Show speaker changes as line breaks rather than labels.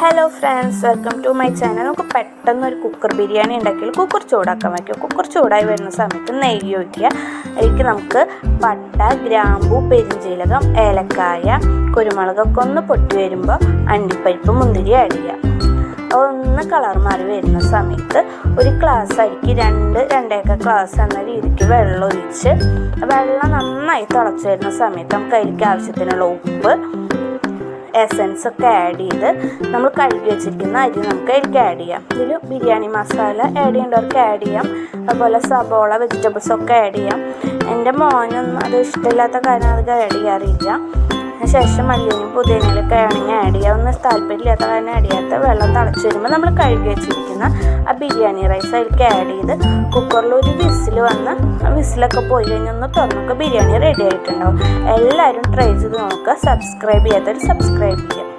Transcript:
Hello friends welcome to my channel നമുക്ക് പെട്ടെന്ന് ഒരു കുക്കർ ബിരിയാണി ഉണ്ടാക്കിയാൽ കുക്കർ ചൂടാക്കാൻ വയ്ക്കുക കുക്കർ ചൂടായി വരുന്ന സമയത്ത് നെയ്യ് ഒഴിക്കുക. അതിലേക്ക് നമുക്ക് പട്ട ഗ്രാമ്പു പെരിഞ്ചീലകം ഏലക്കായ കുരുമുളകൊക്കെ ഒന്ന് പൊട്ടി വരുമ്പോൾ അണ്ടിപ്പരിപ്പ് മുന്തിരി ആഡ് ചെയ്യുക. ഒന്ന് കളർ മാറി വരുന്ന സമയത്ത് ഒരു ഗ്ലാസ് അരിക്ക് രണ്ട് രണ്ടേക്ക ഗ്ലാസ് എന്ന രീതിക്ക് വെള്ളം ഒഴിച്ച് വെള്ളം നന്നായി തിളച്ച് വരുന്ന സമയത്ത് നമുക്ക് അതിലേക്ക് ആവശ്യത്തിനുള്ള ഉപ്പ് എസൻസ് ഒക്കെ ആഡ് ചെയ്ത് നമ്മൾ കഴുകി വെച്ചിരിക്കുന്ന അരി നമുക്ക് അതിലേക്ക് ആഡ് ചെയ്യാം. ഇതിൽ ബിരിയാണി മസാല ആഡ് ചെയ്യേണ്ടവർക്ക് ആഡ് ചെയ്യാം. അതുപോലെ സബോള വെജിറ്റബിൾസ് ഒക്കെ ആഡ് ചെയ്യാം. എന്റെ മോനൊന്നും അത് ഇഷ്ടമില്ലാത്ത കാര്യം അത് ആഡ് ചെയ്യാറില്ല. ശേഷം മല്ലിയും പുതിയനിലൊക്കെ ആണെങ്കിൽ ആഡ് ചെയ്യാം ഒന്ന് താല്പര്യമില്ലാത്ത കാരണം ആഡ് ചെയ്യാത്ത വെള്ളം തിളച്ച് വരുമ്പോൾ നമ്മൾ കഴുകി വെച്ചിരിക്കുന്ന ആ ബിരിയാണി റൈസ് അതിലേക്ക് ആഡ് ചെയ്ത് കുക്കറിൽ ഒരു വന്ന് വിസിലൊക്കെ പോയി കഴിഞ്ഞാൽ ഒന്ന് തുറന്നൊക്കെ ബിരിയാണി റെഡി ആയിട്ടുണ്ടാവും. എല്ലാവരും ട്രൈ ചെയ്ത് നോക്കുക. സബ്സ്ക്രൈബ് ചെയ്യാത്തവർ സബ്സ്ക്രൈബ് ചെയ്യുക.